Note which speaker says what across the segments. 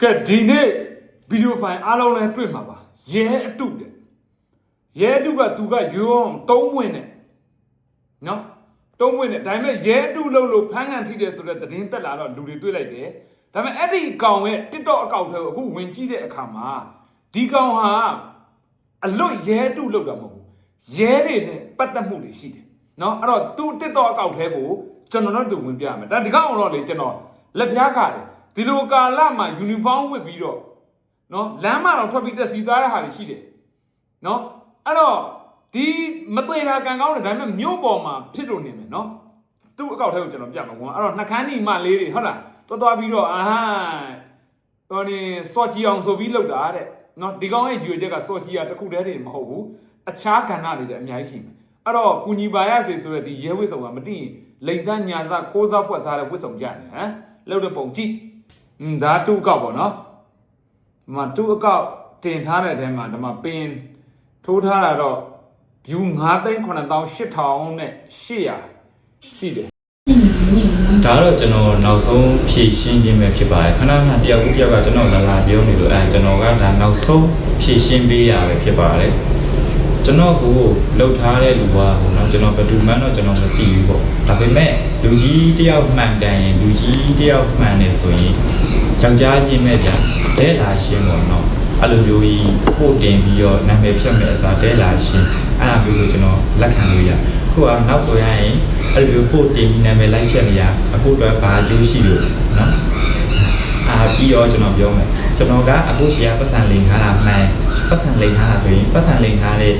Speaker 1: ကဲဒီနေ့ဗီဒီယိုဖိုင်အားလုံးလည်းတွေ့မှာပါရဲအတုတဲ့ရဲအတုကသူကရိုးအောင်တုံးဝင်တဲ့နော်တုံးဝင်တဲ့ဒါပေမဲ့ရဲအတုလို့လို့ဖမ်းခံထိတယ်ဆိုတဲ့သတင်းတက်လာတော့လူတွေတွေ့လိုက်တယ်ဒါပေမဲ့အဲ့ဒီအကောင်ရဲ့ TikTok အကောင့်ထဲကိုအခုဝင်ကြည့်တဲ့အခါမှာဒီကောင်ဟာအလွတ်ရဲအတုလို့တာမဟုတ်ဘူးရဲတွေနဲ့ပတ်သက်မှုတွေရှိတယ်နော်အဲ့တော့သူ TikTok အကောင့်ထဲကိုကျွန်တော်တို့ဝင်ပြရမယ်ဒါဒီကောင်တော့လေကျွန်တော်လက်ဖျားခါတယ် ဒီလိုကာလမှာယူနီဖောင်းဝတ်ပြီးတော့နော်လမ်းမတော့ထွက်ပြီးတက်စီသားတဲ့ဟာတွေရှိတယ်နော်အဲ့တော့ဒီမသေးတာကံကောင်းတယ်ဒါပေမဲ့မြို့ပေါ်မှာဖြစ်လို့နေမယ်နော်သူ့အကောက်ထဲကိုကျွန်တော်ပြမှာကွာအဲ့တော့နှကန်းဒီမလေးတွေဟုတ်လားတော်တော်ပြီးတော့အာဟိုနေစော့ကြည့်အောင်ဆိုပြီးလောက်တာတဲ့နော်ဒီကောင်ရဲ့ယူရချက်ကစော့ကြည့်ရတစ်ခုတည်းတည်းမဟုတ်ဘူးအခြားကဏ္ဍတွေလည်းအများကြီးရှိမယ်အဲ့တော့ကုညီပါရစေဆိုတဲ့ဒီရဲဝစ်ဆောင်ကမသိရင်လိန်စားညာစားခိုးစားပွက်စားတဲ့ဝစ်ဆောင်ကြတယ်ဟမ်လောက်တဲ့ပုံကြည့် อืมဒါတူကောက်ပေါ့နော်ဒီမှာသူ့အကောက်တင်ထားတဲ့အထဲမှာဒီမှာပင်ထိုးထားတာတော့ view 9,9800နဲ့800ရှိတယ်
Speaker 2: ဒါကတော့ကျွန်တော်နောက်ဆုံးဖြည့်ရှင်းခြင်းပဲဖြစ်ပါတယ်ခဏခဏတယောက်ဦးတယောက်ကကျွန်တော်လာလာပြောနေလို့အဲကျွန်တော်ကဒါနောက်ဆုံးဖြည့်ရှင်းပေးရပဲဖြစ်ပါတယ်ကျွန်တော်ကိုလှုပ်ထားတဲ့လူကဟိုနော်ကျွန်တော်ဘယ်သူမှန်းတော့ကျွန်တော်မသိဘူးပေါ့ဒါပေမဲ့လူကြီးတယောက်မှန်တန်ရင်လူကြီးတယောက်မှန်နေဆိုရင် ယောက်ျားချင်းမဲ့ဗျာဒဲလာရှင်းပေါ့နော်အဲ့လိုမျိုးကြီးပို့တင်ပြီးတော့နာမည်ဖြတ်မဲ့အစားဒဲလာရှင်းအဲ့ဒါမျိုးဆိုကျွန်တော်လက်ခံလို့ရခုကနောက်ဆိုရရင်အဲ့လိုမျိုးပို့တင်ပြီးနာမည်လိုက်ဖြတ်နေရအခုတော့ဘာအကျိုးရှိလို့နော်အာပြီးတော့ကျွန်တော်ပြောမယ်ကျွန်တော်ကအခုရှီယာပတ်စံလိန်ထားတာမှန်ပတ်စံလိန်ထားတာဆိုရင်ပတ်စံလိန်ထားတဲ့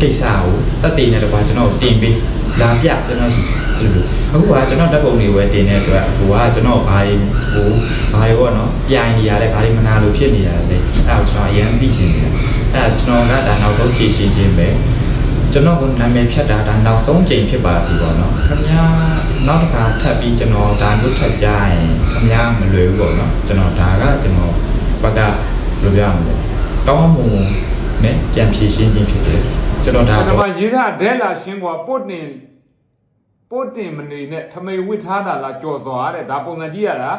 Speaker 2: ကိစ္စကိုတက်တည်နေတော့ကျွန်တော်တင်ပေး လာပြကျွန်တော်ရှိအဲ့လိုအခုကကျွန်တော်ဓာတ်ပုံတွေဝယ်တင်တဲ့အတွက်အခုကကျွန်တော်ဘာတွေဟိုဘာတွေပေါ့နော်ပြိုင်နေရလဲဘာတွေမနာလို့ဖြစ်နေရလဲအဲ့ဒါကိုကျွန်တော်အရင်သိချင်နေတာအဲ့ဒါကျွန်တော်ကဒါနောက်ဆုံးဖြည့်ရှင်းခြင်းပဲကျွန်တော်ကနာမည်ဖြတ်တာဒါနောက်ဆုံးကြိမ်ဖြစ်ပါပြီပေါ့နော်ခင်ဗျာနောက်တစ်ခါထပ်ပြီးကျွန်တော်ဒါလို့ထပ်ကြရင်ခင်ဗျာမလွယ်ဘူးပေါ့နော်ကျွန်တော်ဒါကကျွန်တော်ဘက်ကဘယ်လိုပြောရမလဲကောင်းမွန်နဲ့ပြန်ဖြည့်ရှင်းခြင်းဖြစ်တယ်ကျွန်တော်ဒါ
Speaker 1: ဒါ
Speaker 2: တော့
Speaker 1: မှရေးထားဒဲလာရှင်းကွာပုတ်တင် ပုတ်တင်မနေနဲ့ထမိန်ဝစ်ထားတာလားကြော်စွာတဲ့ဒါပုံစံကြည့်ရတာ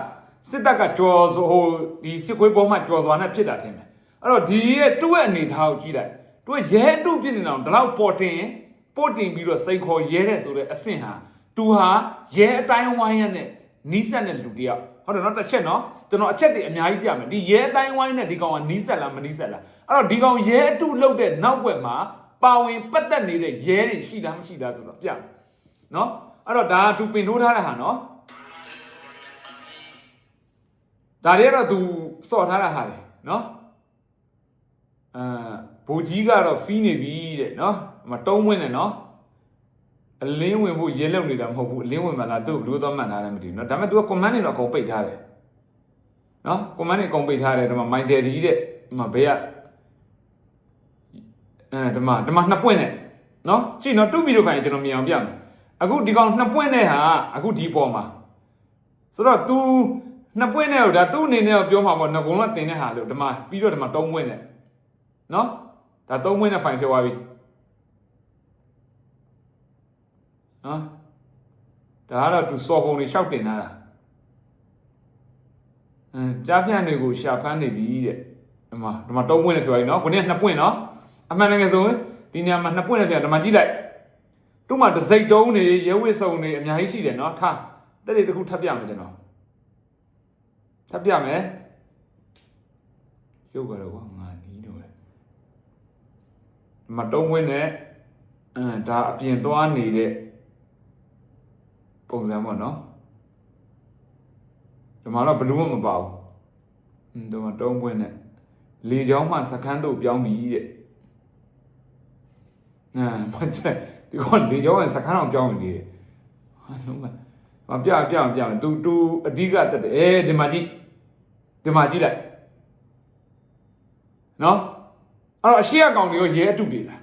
Speaker 1: စစ်တပ်ကကြော်စွာဟိုဒီစစ်ခွေးပေါ်မှာကြော်စွာနဲ့ဖြစ်တာထင်တယ်အဲ့တော့ဒီရဲ့သူ့ရဲ့အနေထားကိုကြည့်လိုက်သူကရဲအတုဖြစ်နေတော့ဒီလောက်ပေါ်တင်ပုတ်တင်ပြီးတော့စိန်ခေါ်ရဲတဲ့ဆိုတဲ့အဆင့်ဟာသူဟာရဲအတိုင်းဝိုင်းရနဲ့နီးစပ်တဲ့လူတစ်ယောက်ဟုတ်တယ်နော်တစ်ချက်နော်ကျွန်တော်အချက်တွေအများကြီးပြမယ်ဒီရဲအတိုင်းဝိုင်းနဲ့ဒီကောင်ကနီးစပ်လားမနီးစပ်လားအဲ့တော့ဒီကောင်ရဲအတုလုပ်တဲ့နောက်ွက်မှာပါဝင်ပတ်သက်နေတဲ့ရဲတွေရှိလားမရှိလားဆိုတော့ပြမယ် နော်အဲ့တော့ဒါကသူပင်ထိုးထားတဲ့ဟာနော်ဒါတွေကတော့သူစော့ထားတာဟာလေနော်အာဘိုးကြီးကတော့ဖီးနေပြီတဲ့နော်မတုံးဝင်တယ်နော်အလင်းဝင်ဖို့ရေလုံနေတာမဟုတ်ဘူးအလင်းဝင်မှလားသူ့ဘလို့သွားမှန်တာလည်းမသိဘူးနော်ဒါပေမဲ့ तू က command တွေတော့အကုန်ပိတ်ထားတယ်နော် command တွေအကုန်ပိတ်ထားတယ်ဒီမှာ my daddy တဲ့ဒီမှာဘေးကအဲဒီမှာဒီမှာနှစ်ပွင့်နဲ့နော်ကြည့်နော်တူဗီဒီယိုဖိုင်ကျွန်တော်မြင်အောင်ပြမယ် အခုဒီကောင်2ပွင့်နဲ့ဟာအခုဒီပေါ်မှာဆိုတော့ तू 2ပွင့်နဲ့တော့ဒါသူ့အနေနဲ့တော့ပြောမှာပေါ့ငကုံကတင်တဲ့ဟာလို့ဒီမှာပြီးတော့ဒီမှာ3ပွင့်နဲ့နော်ဒါ3ပွင့်နဲ့ fine ဖြစ်သွားပြီနော်ဒါကတော့ तू စော်ပုံတွေရှောက်တင်တာလားအင်းကြားဖြန့်တွေကိုရှာဖမ်းနေပြီတဲ့ဒီမှာဒီမှာ3ပွင့်နဲ့ဖြစ်သွားပြီနော်ခုနက2ပွင့်နော်အမှန်တကယ်ဆိုရင်ဒီနေရာမှာ2ပွင့်နဲ့ဖြစ်တာဒီမှာကြည့်လိုက် သူ့မှာတစ်စိတ်တုံးနေရဲဝစ်စုံနေအများကြီးရှိတယ်နော်ထားတက်တွေတစ်ခုထပ်ပြမယ်ကျွန်တော်ထပ်ပြမယ်ရုပ်ကတော့ကွာငါနီးတော့တယ်ဒီမှာ၃ပွင့်နဲ့အင်းဒါအပြင်သွားနေတဲ့ပုံစံပေါ့နော်ဒီမှာတော့ဘလူးမမပါဘူးဟွန်းဒီမှာတုံးပွင့်နဲ့လေချောင်းမှစကန်းတို့ပြောင်းပြီတဲ့အဲမချက် ဒီကလေချောင်းကစကန်းအောင်ပြောင်းနေတယ်ဟာလုံးမမပြပြပြတူတူအဓိကတက်တယ်အဲဒီမှာကြည့်ဒီမှာကြည့်လိုက်နော်အဲ့တော့အရှိအကောင်တွေရောရဲအတုတွေလား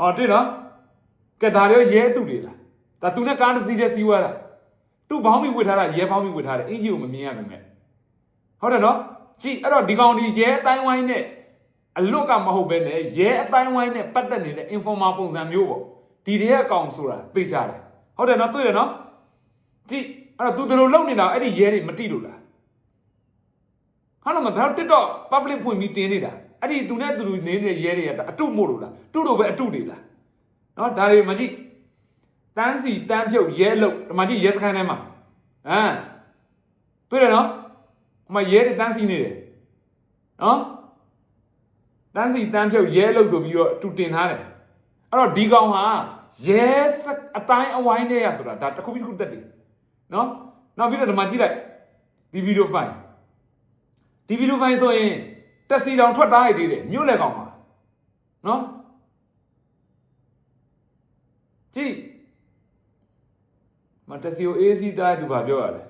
Speaker 1: အော်တွေ့နော်ကဲဒါတွေရောရဲအတုတွေလားဒါသူနဲ့ကားတစ်စီးတည်းစီးွားတာသူ့ဘောင်းမီဝစ်ထားတာရဲဘောင်းမီဝစ်ထားတယ်အင်ဂျီကိုမမြင်ရပါနဲ့ဟုတ်တယ်နော်ကြည့်အဲ့တော့ဒီကောင်ဒီရဲအတိုင်းဝိုင်းနဲ့အလွတ်ကမဟုတ်ပဲနဲ့ရဲအတိုင်းဝိုင်းနဲ့ပတ်သက်နေတဲ့ informer ပုံစံမျိုးပေါ့ ဒီတည်းအကောင်ဆိုတာသိကြတယ်ဟုတ်တယ်နော်တွေ့တယ်နော်ကြည့်အဲ့တော့သူတို့လုံနေတာအဲ့ဒီရဲတွေမတိလို့လားဟာတော့မဒါ TikTok public ဖွင့်ပြီးတင်နေတာအဲ့ဒီသူနဲ့သူလူနေတဲ့ရဲတွေကအတုမို့လို့လားတုတို့ပဲအတုတွေလားနော်ဒါတွေမကြည့်တန်းစီတန်းဖြုတ်ရဲလုတ်ဒီမှာကြည့်ရဲစခန်းထဲမှာဟမ်တွေ့တယ်နော်ဟိုမှာရဲတွေတန်းစီနေတယ်နော်တန်းစီတန်းဖြုတ်ရဲလုတ်ဆိုပြီးတော့အတူတင်ထားတယ်အဲ့တော့ဒီကောင်ဟာ ရဲစက်အတိုင်းအဝိုင်းတဲ့ရဆိုတာဒါတစ်ခုပြီးတစ်ခုတက်တယ်နော်နောက်ပြီးတော့ဒီမှာကြည့်လိုက်ဒီဗီဒီယိုဖိုင်ဒီဗီဒီယိုဖိုင်ဆိုရင်တက်စီတောင်ထွက်သားရည်သေးတယ်မြို့လေကောင်ပါနော်ကြည့်မတက်စီကိုအေးစီးသားသူဘာပြောရလဲ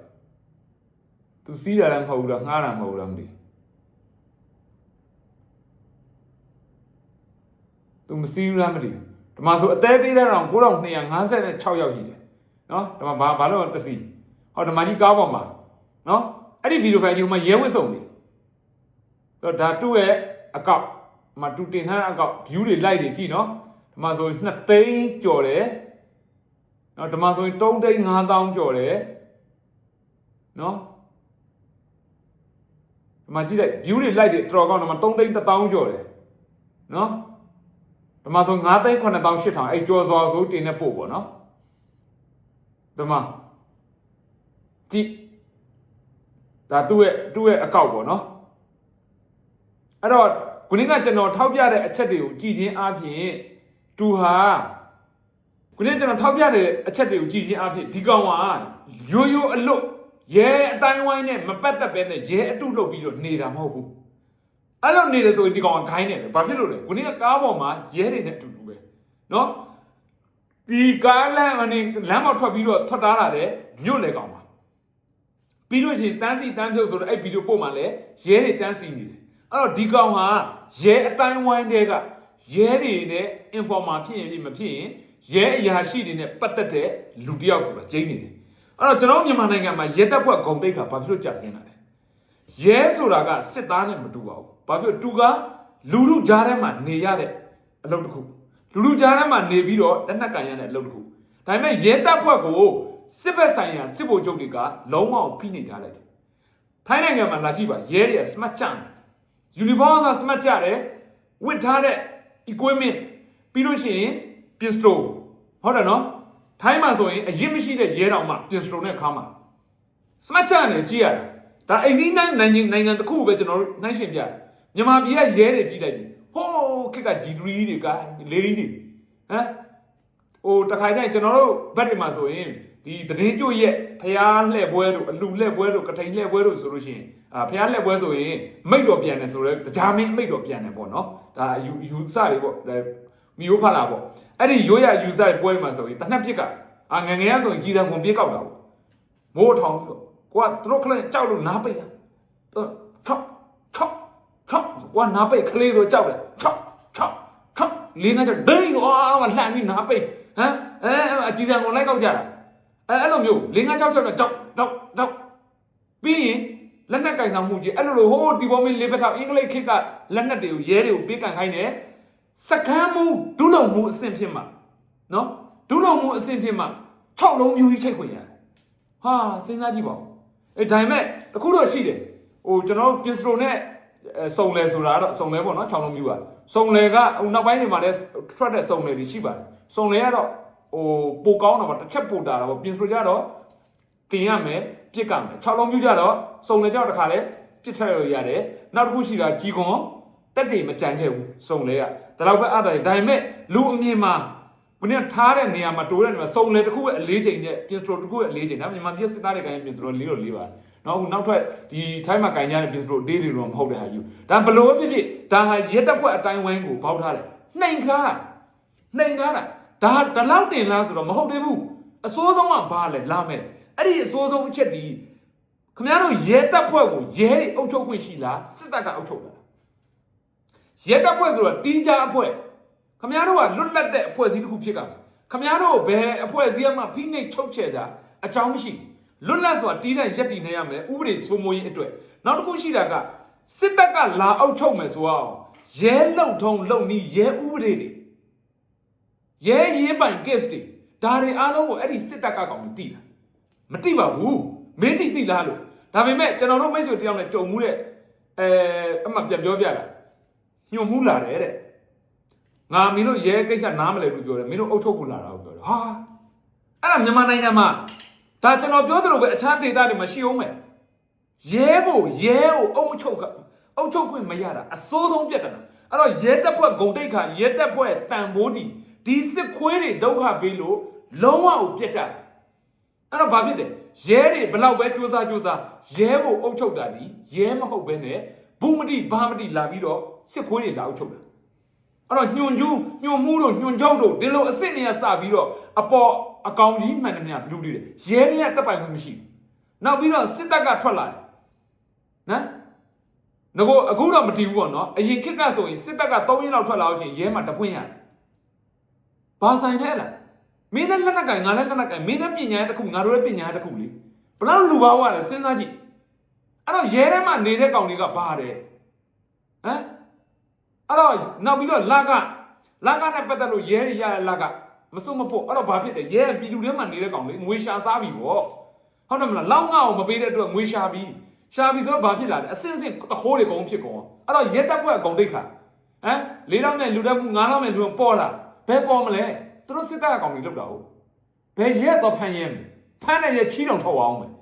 Speaker 1: သူစီးတာလည်းမဟုတ်ဘူးလားငှားတာမဟုတ်ဘူးလားမသိဘူးသူမစီးဘူးလားမသိဘူး ဒီမှာဆိုအသေးသေးတဲ့တောင်9256ရောက်ရှိတယ်နော်ဒီမှာဘာဘာလို့တစီဟောဒီမှာကြီးကားပေါ်မှာနော်အဲ့ဒီဗီဒီယိုဖိုင်ကြီးဟိုမှာရဲဝစ်စုံနေဆိုတော့ဒါတူရဲ့အကောက်မတူတင်ထားတဲ့အကောက် view တွေ like တွေကြည့်နော်ဒီမှာဆိုရင်2သိန်းကျော်တယ်နော်ဒီမှာဆိုရင်3သိန်း5000ကျော်တယ်နော်ဒီမှာကြည့်လိုက် view တွေ like တွေတော်တော်ကောင်းတယ်ဒီမှာ3သိန်း1000ကျော်တယ်နော် ဒီမှာဆို9သိန်း9800 အဲ့ကြော်စွာဆိုတင်နေပို့ပေါ့နော်ဒီမှာကြည့်ဒါသူ့ရဲ့သူ့ရဲ့အကောက်ပေါ့နော်အဲ့တော့ခုနကကျွန်တော်ထောက်ပြတဲ့အချက်တွေကိုကြည်ချင်းအားဖြင့်သူဟာခုနကကျွန်တော်ထောက်ပြတဲ့အချက်တွေကိုကြည်ချင်းအားဖြင့်ဒီကောင်ကရိုးရိုးအလွတ်ရဲအတိုင်းဝိုင်းနဲ့မပတ်သက်ပဲနဲ့ရဲအတုလုပ်ပြီးတော့နေတာမဟုတ်ဘူး အဲ့လိုနေတယ်ဆိုရင်ဒီကောင်ကဂိုင်းနေတယ်ဘာဖြစ်လို့လဲကိုနေကကားပေါ်မှာရဲတွေနဲ့အတူတူပဲနော်ဒီကားလမ်းအနေလမ်းပေါ်ထွက်ပြီးတော့ထွက်တာလာတယ်မြို့လေကောင်မှာပြီးလို့ရှိရင်တန်းစီတန်းပြုတ်ဆိုတော့အဲ့ဗီဒီယိုပို့မှလည်းရဲတွေတန်းစီနေတယ်အဲ့တော့ဒီကောင်ဟာရဲအတိုင်းဝိုင်းတဲ့ကရဲတွေနဲ့ informer ဖြစ်ရင်ဖြစ်မဖြစ်ရင်ရဲအရာရှိတွေနဲ့ပတ်သက်တဲ့လူတယောက်ဆိုတာကျင်းနေတယ်အဲ့တော့ကျွန်တော်မြန်မာနိုင်ငံမှာရဲတပ်ဖွဲ့ဂုံတိတ်ခါဘာဖြစ်လို့ကြာစင်းလာလဲ ရဲဆိုတာကစစ်သားနဲ့မတူပါဘူး။ဘာဖြစ်တူကလူလူကြားထဲမှာနေရတဲ့အလုပ်တစ်ခု။လူလူကြားထဲမှာနေပြီးတော့လက်နက်ကန်ရတဲ့အလုပ်တစ်ခု။ဒါပေမဲ့ရဲတပ်ဖွဲ့ကိုစစ်ဘက်ဆိုင်ရာစစ်ဗိုလ်ချုပ်တွေကလုံးဝဖိနေထားလိုက်တယ်။ထိုင်းနိုင်ငံမှာလာကြည့်ပါရဲတွေကစမတ်ချန်။ယူနီဖောင်းကစမတ်ချတယ်။ဝတ်ထားတဲ့ equipment ပြီးလို့ရှိရင် pistol ဟုတ်တယ်နော်။ထိုင်းမှာဆိုရင်အရင်မရှိတဲ့ရဲတောင်မှ pistol နဲ့ခါမှာစမတ်ချန်နဲ့ကြည့်ရတယ် ဒါအိန္ဒိယနိုင်ငံနိုင်ငံတစ်ခုပဲကျွန်တော်တို့နှိုင်းရှင်ပြတယ်မြန်မာပြည်ကရဲတွေကြည့်လိုက်ကြည့်ဟိုးခက်က G3 တွေကလေးတွေဟမ်ဟိုတခါကျရင်ကျွန်တော်တို့ဘက်တွေမှာဆိုရင်ဒီတည်င်းကျွတ်ရက်ဖျားလှဲ့ပွဲတို့အလှလှဲ့ပွဲတို့ကထိန်လှဲ့ပွဲတို့ဆိုလို့ရှိရင်အာဖျားလှဲ့ပွဲဆိုရင်မိတ်တော်ပြန်တယ်ဆိုတော့တရားမင်းမိတ်တော်ပြန်တယ်ပေါ့နော်ဒါယူယူစတွေပေါ့ဒါမီယိုဖလာပေါ့အဲ့ဒီရိုးရယူစတွေပွဲမှာဆိုရင်တနက်ပြစ်ကအာငငယ်ရဆိုရင်ကြီးစံကုန်ပြစ်ကောက်တာပေါ့မိုးထောင်ပြီးတော့ ကိုကသူတို့ခလကြောက်လို့နားပိတ်တာချောက်ချောက်ချောက်ကိုကနားပိတ်ခလေးဆိုကြောက်တယ်ချောက်ချောက်ချောက်လေးငါကြောက်ဒိန်းတော့မလှန်ပြီးနားပိတ်ဟမ်အဲအကြီးစံကုန်လိုက်ကောက်ကြတာအဲအဲ့လိုမျိုးလေးငါကြောက်ကြောက်ကြောက်ကြောက်ကြောက်ပြီးရင်လက်နက်ကင်ဆောင်မှုကြီးအဲ့လိုလိုဟိုးဒီဘောမင်းလေးဘက်ထောက်အင်္ဂလိပ်ခေတ်ကလက်နက်တွေကိုရဲတွေကိုပေးကန်ခိုင်းတယ်စကမ်းမှုဒုလုံမှုအဆင့်ဖြစ်မှာနော်ဒုလုံမှုအဆင့်ဖြစ်မှာ6လုံးမျိုးကြီးချိတ်ခွင့်ရတယ်ဟာစဉ်းစားကြည့်ပါဦး အဲဒါပေမဲ့တခုတော့ရှိတယ်ဟိုကျွန်တော်ပစ္စတိုနဲ့စုံလဲဆိုတာကတော့စုံလဲပေါ့နော်6လုံးမျိုးပါစုံလဲကဟိုနောက်ပိုင်းတွေမှာလည်းထွက်တဲ့စုံလဲတွေရှိပါတယ်စုံလဲကတော့ဟိုပိုကောင်းတာပါတစ်ချက်ပိုတာတာပေါ့ပစ္စတိုကြတော့တင်ရမယ်ပြစ်ကမယ်6လုံးမျိုးကြတော့စုံလဲကြတော့တခါလဲပြစ်ထည့်ရရတယ်နောက်တစ်ခုရှိတာကြီးကွန်တက်တေမကြံခဲ့ဘူးစုံလဲကဒါတော့ပဲအတားဒါပေမဲ့လူအမြင်မှာ ခုနကထားတဲ့နေရာမှာတိုးတဲ့နေရာမှာစုံလဲတစ်ခုရဲ့အလေးချိန်နဲ့ပစ္စတိုတစ်ခုရဲ့အလေးချိန်ဒါမြန်မာပြည်စစ်သားတွေကလည်းပစ္စတိုလေးလို့လေးပါနောက်ခုနောက်ထပ်ဒီထိုင်းမှာကင်ကြတဲ့ပစ္စတိုဒေးတွေတော့မဟုတ်တဲ့ဟာယူဒါဘလို့ဖြစ်ဖြစ်ဒါဟာရက်တက်ဖွဲ့အတိုင်းဝိုင်းကိုပေါက်ထားတယ်နှိမ်ခါနှိမ်ခါတာဒါဒါလောက်တင်လားဆိုတော့မဟုတ်သေးဘူးအစိုးဆုံးကဘာလဲလာမယ်အဲ့ဒီအစိုးဆုံးအချက်ဒီခင်ဗျားတို့ရဲတပ်ဖွဲ့ကိုရဲတွေအုပ်ချုပ်ခွင့်ရှိလားစစ်တပ်ကအုပ်ချုပ်လားရဲတပ်ဖွဲ့ဆိုတော့တင်းကြအဖွဲ့ ခမရတို့ကလွတ်လပ်တဲ့အဖွဲ့အစည်းတစ်ခုဖြစ်ကမှာခမရတို့ဘယ်အဖွဲ့အစည်းမှဖိနှိပ်ချုပ်ချယ်တာအကြောင်းမရှိလွတ်လပ်ဆိုတာတီးတဲ့ရက်တည်နေရမယ်ဥပဒေစိုးမိုးရေးအတွက်နောက်တစ်ခုရှိတာကစစ်တပ်ကလာအုပ်ချုပ်မယ်ဆိုအောင်ရဲလုံထုံလုံနီးရဲဥပဒေတွေရဲရေးပိုင် case တွေဒါတွေအားလုံးကိုအဲ့ဒီစစ်တပ်ကကောင်တီးတာမတိပါဘူးမင်းတိတိလားလို့ဒါပေမဲ့ကျွန်တော်တို့မိတ်ဆွေတယောက်နဲ့ကြုံမှုတဲ့အဲအမှပြန်ပြောပြတာညွန်မှုလာတယ်တဲ့ ငါမင်းတို့ရဲကိစ္စနားမလဲဘူးပြောတယ်မင်းတို့အုပ်ချုပ်ဖို့လာတာကိုပြောတယ်ဟာအဲ့ဒါမြန်မာနိုင်ငံမှာဒါကျွန်တော်ပြောသလိုပဲအခြားဒေသတွေမှာရှိအောင်မယ်ရဲကိုရဲကိုအုပ်မချုပ်ကအုပ်ချုပ်ခွင့်မရတာအစိုးဆုံးပြဿနာအဲ့တော့ရဲတပ်ဖွဲ့ဂုံတိတ်ခါရဲတပ်ဖွဲ့တန်ဖိုးတီဒီစစ်ခွေးတွေဒုက္ခပေးလို့လုံးဝကိုပြက်ကြတယ်အဲ့တော့ဘာဖြစ်တယ်ရဲတွေဘလောက်ပဲစူးစမ်းစူးစမ်းရဲကိုအုပ်ချုပ်တာဒီရဲမဟုတ်ဘဲနဲ့ဘူးမတိဘာမတိလာပြီးတော့စစ်ခွေးတွေလာအုပ်ချုပ်တာ အဲ့တော့ညွန်ကျူးညွန်မှုတို့ညွန်ကြောက်တို့ဒီလိုအစ်စ်တွေကစပြီးတော့အပေါ်အကောင်ကြီးမှန်တယ်များဘလူးတွေရဲတွေကတက်ပိုင်ခွင့်မရှိဘူးနောက်ပြီးတော့စစ်တပ်ကထွက်လာတယ်နော်ငကိုအခုတော့မတည်ဘူးပေါ့နော်အရင်ခေတ်ကဆိုရင်စစ်တပ်က3ရက်လောက်ထွက်လာလို့ရှိရင်ရဲမှာတပွင့်ရတယ်ဘာဆိုင်လဲလားမင်းလည်းလက်နက်ကင်ငါလည်းလက်နက်ကင်မင်းလည်းပညာရတစ်ခုငါတို့လည်းပညာရတစ်ခုလေဘလောက်လူပါဝရတယ်စဉ်းစားကြည့်အဲ့တော့ရဲထဲမှာနေတဲ့ကောင်တွေကဘာတဲ့ဟမ် အဲ့တော့နောက်ပြီးတော့လကလကနဲ့ပတ်သက်လို့ရဲတွေရရလကမစုံမဖို့အဲ့တော့ဘာဖြစ်တယ်ရဲပြည်သူထဲမှာနေတဲ့ကောင်လေငွေရှာစားပြီဗောဟုတ်တယ်မလားလောက်ငါအောင်မပေးတဲ့အတွက်ငွေရှာပြီရှာပြီဆိုတော့ဘာဖြစ်လာလဲအစင်းစင်းတခိုးတွေကုန်ဖြစ်ကုန်အဲ့တော့ရဲတပ်ဖွဲ့အကုန်တိတ်ခါဟမ်လေးတော့နဲ့လူတက်မှုငါးတော့နဲ့လူပေါ်လာဘယ်ပေါ်မလဲသူတို့စစ်တပ်အကောင်တွေလောက်တာဟုတ်ဘယ်ရဲတော့ဖမ်းရဲမလဲဖမ်းတဲ့ရဲချီးတောင်ထောက်အောင်မယ်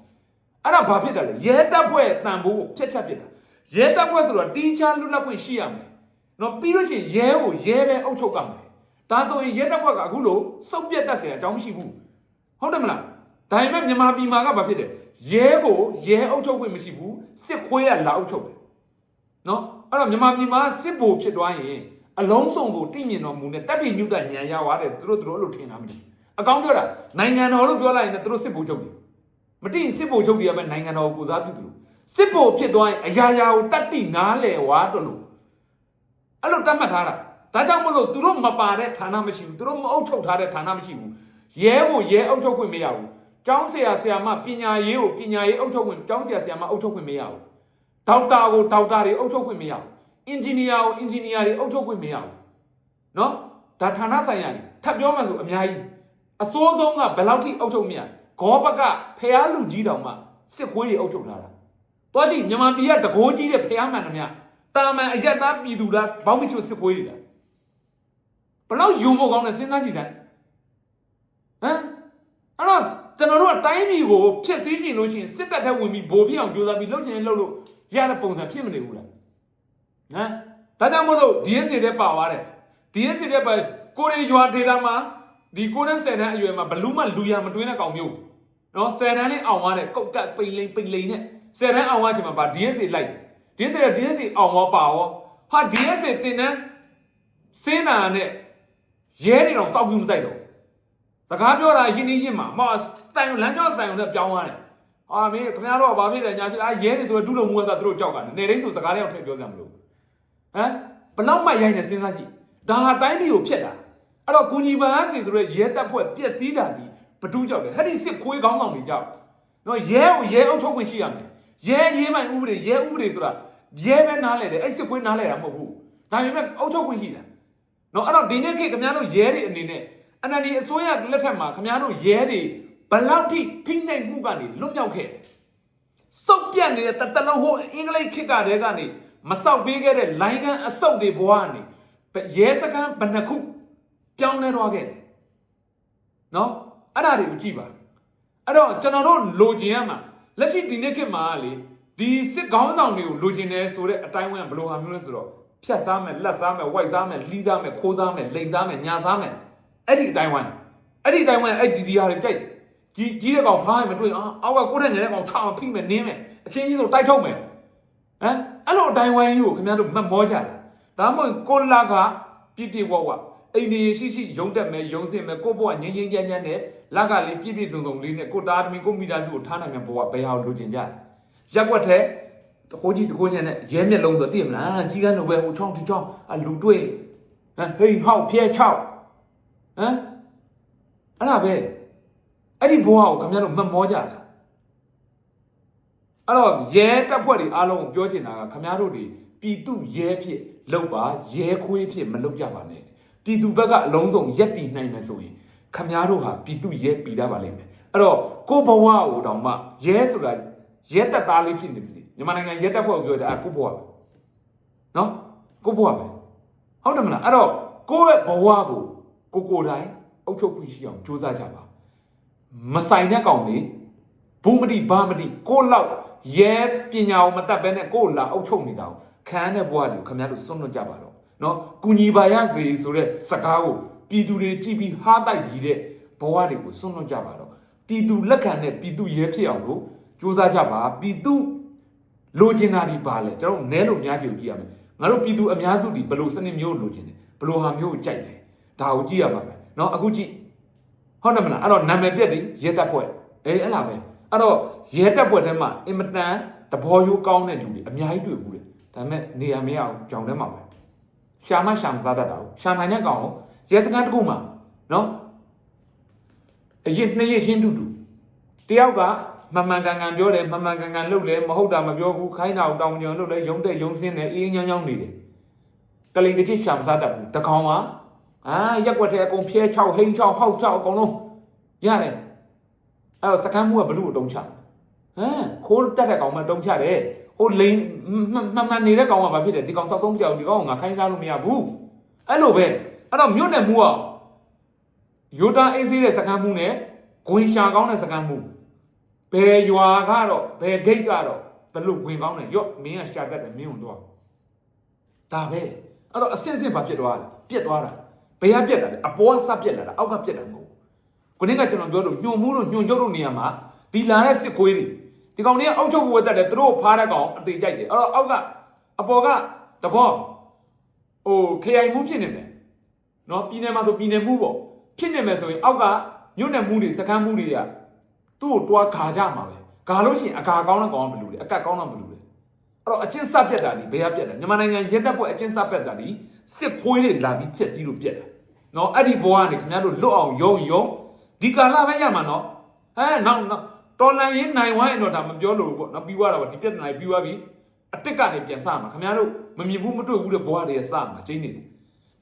Speaker 1: အဲ့ဒါဘာဖြစ်တယ်လဲရဲတပ်ဖွဲ့တန်ဖိုးကိုဖျက်ချက်ဖြစ်တာရဲတပ်ဖွဲ့ဆိုတော့တီးခြားလွတ်လပ်ခွင့်ရှိရမယ် နော်ပြီးလို့ရှိရင်ရဲကိုရဲပဲအုပ်ချုပ်ကမယ်ဒါဆိုရင်ရဲတပ်ဖွဲ့ကအခုလို့စုပ်ပြတ်တတ်เสียအကြောင်းမရှိဘူးဟုတ်တယ်မလားဒါပေမဲ့မြန်မာပြည်မှာကဘာဖြစ်တယ်ရဲကိုရဲအုပ်ချုပ်ခွင့်မရှိဘူးစစ်ခွေးကလာအုပ်ချုပ်တယ်နော်အဲ့တော့မြန်မာပြည်မှာစစ်ဗိုလ်ဖြစ်သွားရင်အလုံးစုံကိုတိမြင်တော်မူနဲ့တပ်ပြည်ညုတညံရသွားတယ်သူတို့သူတို့အဲ့လိုထင်တာမသိဘူး အကောင်းပြောတာနိုင်ငံတော်လို့ပြောလိုက်ရင်လည်းသူတို့စစ်ဗိုလ်ချုပ်တွေမတိရင်စစ်ဗိုလ်ချုပ်တွေကပဲနိုင်ငံတော်ကိုကိုစားပြုသူလို့စစ်ဗိုလ်ဖြစ်သွားရင်အရာရာကိုတတ်တိနားလဲဝါတော့လို့ အဲ့လိုတတ်မှတ်ထားတာဒါကြောင့်မလို့သူတို့မပါတဲ့ဌာနမရှိဘူးသူတို့မအုပ်ချုပ်ထားတဲ့ဌာနမရှိဘူးရဲကိုရဲအုပ်ချုပ်ခွင့်မရဘူးကျောင်းဆရာဆရာမပညာရေးကိုပညာရေးအုပ်ချုပ်ခွင့်ကျောင်းဆရာဆရာမအုပ်ချုပ်ခွင့်မရဘူးဒေါက်တာကိုဒေါက်တာတွေအုပ်ချုပ်ခွင့်မရဘူးအင်ဂျင်နီယာကိုအင်ဂျင်နီယာတွေအုပ်ချုပ်ခွင့်မရဘူးနော်ဒါဌာနဆိုင်ရာတွေထပ်ပြောမှဆိုအများကြီးအစိုးဆုံးကဘယ်လောက်ထိအုပ်ချုပ်မြတ်ဂောဘကဖះလူကြီးတောင်မှစစ်ခွေးတွေအုပ်ချုပ်ထားတာ။တွားကြည့်မြန်မာပြည်ကတကိုးကြီးတဲ့ဖះမှန်တယ်မြတ် တာမန်အယက်သားပြည်သူလားဘောင်းမချွတ်စစ်ခွေးတွေလားဘယ်လောက်ယုံဖို့ကောင်းလဲစဉ်းစားကြည့်တယ်ဟမ်အဲ့တော့ကျွန်တော်တို့ကတိုင်းပြည်ကိုဖျက်ဆီးချင်လို့ရှိရင်စစ်တပ်ထက်ဝင်ပြီးဗိုလ်ဖြစ်အောင်ကြိုးစားပြီးလှုပ်ချင်ရင်လှုပ်လို့ရတဲ့ပုံစံဖြစ်မနေဘူးလားဟမ်ဒါကြောင့်မို့လို့ DSC တဲ့ပါသွားတယ် DSC တဲ့ပါကိုရီရွာဒေတာမှာဒီကိုနဲ့ဆယ်တန်းအရွယ်မှာဘလူးမလူရမတွင်းတဲ့ကောင်မျိုးနော်ဆယ်တန်းလေးအောင်သွားတယ်ကုတ်တက်ပိန်လိန်ပိန်လိန်နဲ့ဆယ်တန်းအောင်သွားချိန်မှာဗာ DSA လိုက်တယ် DSA က DSA အောင်သွားပါရောဟာ DSA တင်တန်းစင်းနာနဲ့ရဲတွေတော့စောက်ပြီးမဆိုင်တော့စကားပြောတာရင်းနှီးရင်းမှာမစတိုင်လမ်းကြောင်းစတိုင်ုံနဲ့ပြောင်းသွားတယ်အာမင်းခင်ဗျားတို့ကဘာဖြစ်လဲညာဖြစ်အာရဲတွေဆိုတော့ဒုလုံးမူကဆိုသူတို့ကြောက်ကနေနေတိုင်းဆိုစကားလေးတော့ထည့်ပြောစရာမလိုဘူးဟမ်ဘလောက်မှရိုက်နေစဉ်းစားကြည့်ဒါဟာတိုင်းပြည်ကိုဖျက်တာအဲ့တော့ကိုကြီးပန်းစီဆိုရဲရဲတပ်ဖွဲ့ပြက်စီးတာဒီဘဒုကြောက်တယ်ဟဲ့ဒီစစ်ခွေးကောင်းဆောင်တွေကြောက်နော်ရဲကိုရဲအုပ်ချုပ်ခွင့်ရှိရမယ်ရဲရေးမိုင်ဥပဒေရဲဥပဒေဆိုတာ ရဲပဲနားလဲတယ်အဲ့စစ်ခွေးနားလဲတာမဟုတ်ဘူးဒါပေမဲ့အုပ်ချုပ်ခွင့်ရှိတယ်နော်အဲ့တော့ဒီနေ့ခေတ်ခင်ဗျားတို့ရဲတွေအနေနဲ့အနန္ဒီအစိုးရလက်ထက်မှာခင်ဗျားတို့ရဲတွေဘယ်လောက်ထိဖိနှိပ်မှုကနေလွတ်မြောက်ခဲ့တယ်စုပ်ပြတ်နေတဲ့တတလုံးဟိုအင်္ဂလိပ်ခေတ်ကတည်းကနေမဆောက်ပေးခဲ့တဲ့လိုင်းကန်အစုပ်တွေဘဝကနေရဲစခန်းဘယ်နှခုပြောင်းလဲသွားခဲ့တယ်နော်အဲ့ဒါတွေကိုကြည့်ပါအဲ့တော့ကျွန်တော်တို့လိုချင်ရမှာလက်ရှိဒီနေ့ခေတ်မှာလေ ဒီစစ်ကောင်းဆောင်တွေကိုလိုချင်တယ်ဆိုတဲ့အတိုင်းဝန်းဘယ်လိုဟာမျိုးလဲဆိုတော့ဖြတ်စားမယ်လက်စားမယ်ဝိုက်စားမယ်လှီးစားမယ်ခိုးစားမယ်လိန်စားမယ်ညာစားမယ်အဲ့ဒီအတိုင်းဝန်းအဲ့ဒီအတိုင်းဝန်းအဲ့ဒီဒီဟာတွေကြိုက်ကြီးကြီးတဲ့ကောင်ဖားရင်မတွေ့အာအောက်ကကိုယ့်ထက်ငယ်တဲ့ကောင်ချအောင်ဖိမယ်နင်းမယ်အချင်းချင်းဆိုတိုက်ထုတ်မယ်ဟမ်အဲ့လိုအတိုင်းဝန်းကြီးကိုခင်ဗျားတို့မတ်မောကြတယ်ဒါမှမဟုတ်ကိုလာကပြည့်ပြည့်ဝဝအိမ်နေရှိရှိရုံတက်မယ်ရုံစင်မယ်ကိုယ့်ဘဝငြိမ်းငြိမ်းချမ်းချမ်းနဲ့လက်ကလေးပြည့်ပြည့်စုံစုံလေးနဲ့ကိုတာသမီကိုမိသားစုကိုထားနိုင်မယ့်ဘဝဘယ်ဟာကိုလိုချင်ကြလဲ ရက်ွက်တဲ့တခိုးကြီးတခိုးညံနဲ့ရဲမျက်လုံးဆိုတည်မလားကြီးကန်းလိုပဲဟိုချောင်းဒီချောင်းအလူတွေ့ဟမ်ဟိဟောက်ဖျဲချောက်ဟမ်အဲ့ဒါပဲအဲ့ဒီဘဝကိုခင်ဗျားတို့မမောကြတာအဲ့တော့ရဲတပ်ဖွဲ့တွေအားလုံးကိုပြောချင်တာကခင်ဗျားတို့တွေပြည်သူရဲဖြစ်လောက်ပါရဲခွေးဖြစ်မလောက်ကြပါနဲ့ပြည်သူဘက်ကအလုံးစုံရက်တည်နိုင်မယ်ဆိုရင်ခမားတို့ဟာပြည်သူရဲပြည်သားပါလိမ့်မယ်အဲ့တော့ကိုဘဝကိုတောင်မှရဲဆိုတာ ရဲတက်သားလေးဖြစ်နေပါစေမြန်မာနိုင်ငံရဲတပ်ဖွဲ့ကိုပြောတာအဲကိုဘွားပဲနော်ကိုဘွားပဲဟုတ်တယ်မလားအဲ့တော့ကိုယ့်ရဲ့ဘဝကိုကိုကိုယ်တိုင်အုပ်ချုပ်ခွင့်ရှိအောင်ကြိုးစားကြပါမဆိုင်တဲ့ကောင်တွေဘူးမတိဘာမတိကိုယ့်လောက်ရဲပညာကိုမတတ်ဘဲနဲ့ကိုယ့်လာအုပ်ချုပ်နေတာကိုခံရတဲ့ဘဝတွေကိုခင်ဗျားတို့စွန့်လွတ်ကြပါတော့နော်ကုညီပါရစေဆိုတဲ့စကားကိုပြည်သူတွေကြည့်ပြီးဟားတိုက်ရည်တဲ့ဘဝတွေကိုစွန့်လွတ်ကြပါတော့ပြည်သူလက်ခံတဲ့ပြည်သူရဲဖြစ်အောင်လို့ ကြိုးစားကြပါပြည်သူ လိုချင်တာဒီပါလဲကျွန်တော်နဲလို့များချင်ကြည့်ရမယ်ငါတို့ပြည်သူအများစုဒီဘလို့စနစ်မျိုးလိုချင်တယ်ဘလို့ဟာမျိုးကိုကြိုက်တယ်ဒါကိုကြည့်ရပါမယ်เนาะအခုကြည့်ဟုတ်တယ်မလားအဲ့တော့နာမည်ပြက်တယ်ရဲတပ်ဖွဲ့အေးအဲ့လားပဲအဲ့တော့ရဲတပ်ဖွဲ့ထဲမှာအင်မတန်တဘောရိုးကောင်းတဲ့လူတွေအများကြီးတွေ့ဘူးတယ်ဒါပေမဲ့နေရာမရအောင်ကြောင်ထဲမှာပဲရှာမရှာမစားတတ်တာကိုရှာနိုင်တဲ့ကောင်ကိုရဲစခန်းတစ်ခုမှာเนาะအရင်နှစ်ရက်ချင်းတူတူ တယောက်က မှန်မှန်ကန်ကန်ပြောတယ်မှန်မှန်ကန်ကန်လုပ်လဲမဟုတ်တာမပြောဘူးခိုင်းတာကိုတောင်းကြုံလုပ်လဲရုံတဲ့ရုံစင်းတယ်အေးငောင်းငောင်းနေတယ်ကလိန်တစ်ချိရှာမစားတတ်ဘူးတကောင်မှာအာရက်ွက်တဲ့အကုန်ဖြဲ6ဟိန်း6ဟောက်6အကုန်လုံးရတယ်အဲ့တော့စကမ်းမှုကဘလူကိုတုံးချဟမ်ခိုးတက်တဲ့ကောင်မှတုံးချတယ်ဟိုလိန်မှန်မှန်မှန်နေတဲ့ကောင်ကဘာဖြစ်တယ်ဒီကောင်စောက်သုံးကြောက်ဒီကောင်ကငါခိုင်းစားလို့မရဘူးအဲ့လိုပဲအဲ့တော့မြို့နယ်မှုကယူတာအေးစေးတဲ့စကမ်းမှုနဲ့ဂွင်ရှာကောင်းတဲ့စကမ်းမှု ဘယ်ရွာကတော့ဘယ်ဂိတ်ကတော့ဘယ်လို့ဝင်ကောင်းလဲရော့မင်းကရှာတတ်တယ်မင်းဝင်တော့ဒါပဲအဲ့တော့အစစ်စစ်ဘာဖြစ်သွားလဲပြက်သွားတာဘယ်ကပြက်တာလဲအပေါ်ကစပြက်လာတာအောက်ကပြက်တာမဟုတ်ဘူးခုနေ့ကကျွန်တော်ပြောလို့ညွန်မှုလို့ညွန်ကျုပ်တို့နေရာမှာဒီလာတဲ့စစ်ခွေးတွေဒီကောင်တွေကအောက်ချုပ်ဘဝတက်တယ်သူတို့ဖားတဲ့ကောင်အသေးကြိုက်တယ်အဲ့တော့အောက်ကအပေါ်ကတဘောဟိုခရိုင်မှုဖြစ်နေတယ်နော်ပြည်နယ်မှာဆိုပြည်နယ်မှုပေါ့ဖြစ်နေမယ်ဆိုရင်အောက်ကညွန့်နယ်မှုတွေစကမ်းမှုတွေက သူ့ကိုတွားခါကြမှာပဲခါလို့ရှိရင်အကာကောင်းတဲ့ကောင်ကဘယ်လိုလဲအကတ်ကောင်းတော့ဘယ်လိုလဲအဲ့တော့အချင်းစပြက်တာဒီဘယ်ကပြက်တာမြန်မာနိုင်ငံရဲတပ်ဖွဲ့အချင်းစပြက်တာဒီစစ်ခွေးတွေလာပြီးဖြက်စီးလို့ပြက်တာနော်အဲ့ဒီဘောကနေခင်ဗျားတို့လွတ်အောင်ယုံယုံဒီကာလပဲရမှာနော်ဟဲနောက်နောက်တော်လန်ရင်နိုင်ဝိုင်းတော့ဒါမပြောလို့ပေါ့နော်ပြီးသွားတာပေါ့ဒီပြက်နိုင်ပြီးသွားပြီအတစ်ကနေပြန်စမှာခင်ဗျားတို့မမြင်ဘူးမတွေ့ဘူးတဲ့ဘောတွေကစမှာကျင်းနေတယ်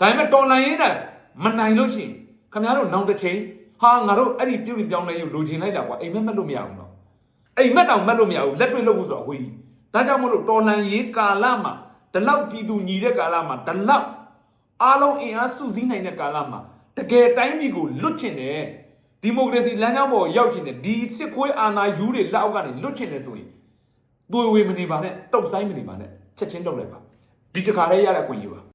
Speaker 1: ဒါပေမဲ့တော်လန်ရင်တိုင်းမနိုင်လို့ရှိရင်ခင်ဗျားတို့နောက်တစ်ချိန် ဟာငါတို့အဲ့ဒီပြုတ်ပြောင်းလဲရုပ်လိုချင်လိုက်တာကွာအိမ်မက်မက်လို့မရဘူးနော်အိမ်မက်တောင်မက်လို့မရဘူးလက်တွေ့လုပ်ဖို့ဆိုတော့ဝေးကြီးဒါကြောင့်မလို့တော်လန်ရေးကာလမှာဒီလောက်ပြည်သူညီတဲ့ကာလမှာဒီလောက်အားလုံးအင်အားစုစည်းနိုင်တဲ့ကာလမှာတကယ်တိုင်းပြည်ကိုလွတ်ချင်တယ်ဒီမိုကရေစီလမ်းကြောင်းပေါ်ရောက်ချင်တယ်ဒီစစ်ခွေးအာဏာယူတွေလက်အောက်ကနေလွတ်ချင်တယ်ဆိုရင်သွေဝေမနေပါနဲ့တုတ်ဆိုင်မနေပါနဲ့ချက်ချင်းတုတ်လိုက်ပါဒီတခါလေးရတဲ့အခွင့်အရေးပါ